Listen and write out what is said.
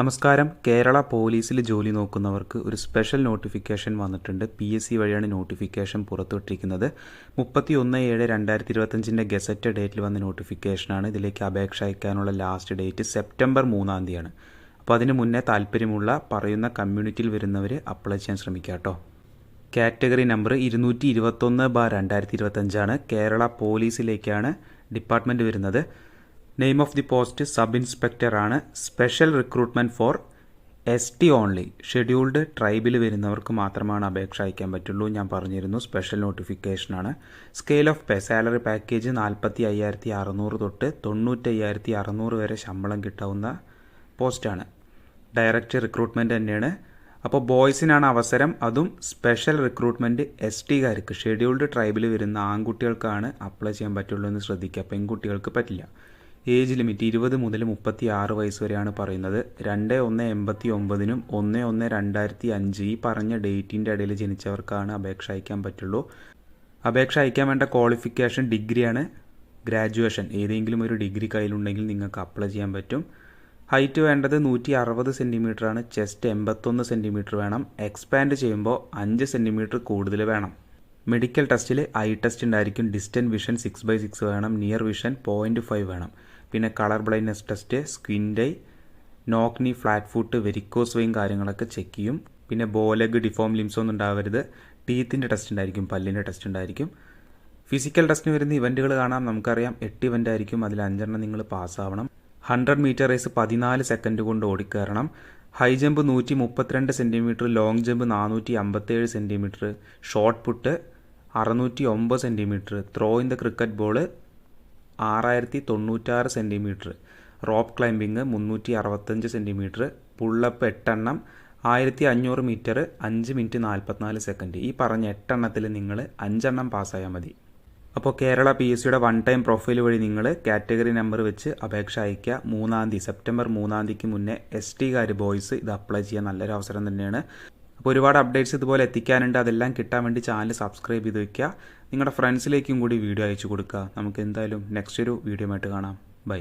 നമസ്കാരം. കേരള പോലീസിൽ ജോലി നോക്കുന്നവർക്ക് ഒരു സ്പെഷ്യൽ നോട്ടിഫിക്കേഷൻ വന്നിട്ടുണ്ട്. പി എസ് സി വഴിയാണ് നോട്ടിഫിക്കേഷൻ പുറത്തുവിട്ടിരിക്കുന്നത്. മുപ്പത്തി ഒന്ന് ഏഴ് രണ്ടായിരത്തി ഇരുപത്തഞ്ചിന്റെ ഗസറ്റ് ഡേറ്റിൽ വന്ന നോട്ടിഫിക്കേഷനാണ്. ഇതിലേക്ക് അപേക്ഷ അയക്കാനുള്ള ലാസ്റ്റ് ഡേറ്റ് സെപ്റ്റംബർ മൂന്നാം തീയതിയാണ്. അപ്പോൾ അതിന് മുന്നേ താല്പര്യമുള്ള പറയുന്ന കമ്മ്യൂണിറ്റിയിൽ വരുന്നവർ അപ്ലൈ ചെയ്യാൻ ശ്രമിക്കുക കേട്ടോ കാറ്റഗറി നമ്പർ ഇരുന്നൂറ്റി ഇരുപത്തൊന്ന് ബാർ രണ്ടായിരത്തി ഇരുപത്തഞ്ചാണ് കേരള പോലീസിലേക്കാണ് ഡിപ്പാർട്ട്മെന്റ് വരുന്നത്. Name of the post sub inspector ആണ് special recruitment for S T only scheduled ട്രൈബിൽ വരുന്നവർക്ക് മാത്രമാണ് അപേക്ഷ അയക്കാൻ പറ്റുള്ളൂ. ഞാൻ പറഞ്ഞിരുന്നു special നോട്ടിഫിക്കേഷനാണ് scale of pay salary package നാൽപ്പത്തി അയ്യായിരത്തി അറുന്നൂറ് തൊട്ട് തൊണ്ണൂറ്റി അയ്യായിരത്തി അറുന്നൂറ് വരെ ശമ്പളം കിട്ടാവുന്ന പോസ്റ്റാണ് ഡയറക്റ്റ് റിക്രൂട്ട്മെന്റ് തന്നെയാണ്. അപ്പോൾ ബോയ്സിനാണ് അവസരം. അതും സ്പെഷ്യൽ റിക്രൂട്ട്മെന്റ് എസ് ടികാർക്ക് ഷെഡ്യൂൾഡ് ട്രൈബിൽ വരുന്ന ആൺകുട്ടികൾക്കാണ് അപ്ലൈ ചെയ്യാൻ പറ്റുള്ളൂ എന്ന് ശ്രദ്ധിക്കുക. പെൺകുട്ടികൾക്ക് പറ്റില്ല. ഏജ് ലിമിറ്റ് ഇരുപത് മുതൽ മുപ്പത്തി ആറ് വയസ്സ് വരെയാണ് പറയുന്നത്. രണ്ട് ഒന്ന് എൺപത്തി ഒമ്പതിനും ഒന്ന് ഒന്ന് രണ്ടായിരത്തി അഞ്ച് ഈ പറഞ്ഞ ഡേറ്റിന്റെ ഇടയിൽ ജനിച്ചവർക്കാണ് അപേക്ഷ അയക്കാൻ പറ്റുള്ളൂ. അപേക്ഷ അയക്കാൻ വേണ്ട ക്വാളിഫിക്കേഷൻ ഡിഗ്രിയാണ് ഗ്രാജുവേഷൻ. ഏതെങ്കിലും ഒരു ഡിഗ്രി കയ്യിലുണ്ടെങ്കിൽ നിങ്ങൾക്ക് അപ്ലൈ ചെയ്യാൻ പറ്റും. ഹൈറ്റ് വേണ്ടത് നൂറ്റി അറുപത് സെന്റിമീറ്റർ ആണ് ചെസ്റ്റ് എൺപത്തൊന്ന് സെന്റിമീറ്റർ വേണം. എക്സ്പാൻഡ് ചെയ്യുമ്പോൾ അഞ്ച് സെന്റിമീറ്റർ കൂടുതൽ വേണം. മെഡിക്കൽ ടെസ്റ്റിൽ ഐ ടെസ്റ്റ് ഉണ്ടായിരിക്കും. Distant vision six by six വേണം. നിയർ വിഷൻ പോയിന്റ് ഫൈവ് വേണം. പിന്നെ colour blindness test skin dye knock knee flat foot varicose വെയും കാര്യങ്ങളൊക്കെ ചെക്ക് ചെയ്യും. പിന്നെ ബോലഗ് ഡിഫോം ലിംസ് ഒന്നും ഉണ്ടാവരുത്. ടീത്തിന്റെ ടെസ്റ്റ് ഉണ്ടായിരിക്കും പല്ലിന്റെ ടെസ്റ്റ് ഉണ്ടായിരിക്കും. ഫിസിക്കൽ ടെസ്റ്റിന് വരുന്ന ഇവന്റുകൾ കാണാം. നമുക്കറിയാം എട്ട് ഇവന്റ് ആയിരിക്കും. അതിൽ അഞ്ചെണ്ണം നിങ്ങൾ പാസ്സാവണം ഹൺഡ്രഡ് മീറ്റർ റേസ് പതിനാല് സെക്കൻഡ് കൊണ്ട് ഓടിക്കയറണം ഹൈ ജമ്പ് നൂറ്റി മുപ്പത്തിരണ്ട് സെന്റിമീറ്റർ ലോങ് ജമ്പ് നാനൂറ്റി അമ്പത്തേഴ് സെന്റിമീറ്റർ ഷോർട്ട് പുട്ട് അറുന്നൂറ്റി ഒമ്പത് centimetre throw in the cricket ball ആറായിരത്തി തൊണ്ണൂറ്റാറ് സെന്റിമീറ്റർ റോപ്പ് ക്ലൈമ്പിങ് മുന്നൂറ്റി അറുപത്തഞ്ച് സെന്റിമീറ്റർ പുള്ളപ്പ് എട്ടെണ്ണം ആയിരത്തി അഞ്ഞൂറ് മീറ്റർ അഞ്ച് മിനിറ്റ് നാൽപ്പത്തിനാല് സെക്കൻഡ്. ഈ പറഞ്ഞ എട്ടെണ്ണത്തിൽ നിങ്ങൾ അഞ്ചെണ്ണം പാസ്സായാൽ മതി. അപ്പോൾ കേരള പി എസ് സിയുടെ വൺ ടൈം പ്രൊഫൈൽ വഴി നിങ്ങൾ കാറ്റഗറി നമ്പർ വെച്ച് അപേക്ഷ അയയ്ക്കുക. മൂന്നാം തീയതി സെപ്റ്റംബർ മൂന്നാം തീയതിക്ക് മുന്നേ എസ് ടിക്കാർ ബോയ്സ് ഇത് അപ്ലൈ ചെയ്യാൻ നല്ലൊരു അവസരം തന്നെയാണ്. അപ്പോൾ ഒരുപാട് അപ്ഡേറ്റ്സ് ഇതുപോലെ എത്തിക്കാനുണ്ട്. അതെല്ലാം കിട്ടാൻ വേണ്ടി ചാനൽ സബ്സ്ക്രൈബ് ചെയ്ത് വയ്ക്കുക നിങ്ങളുടെ ഫ്രണ്ട്സിലേക്കും കൂടി വീഡിയോ അയച്ചു കൊടുക്കുക. നമുക്ക് എന്തായാലും നെക്സ്റ്റ് ഒരു വീഡിയോ ആയിട്ട് കാണാം. ബൈ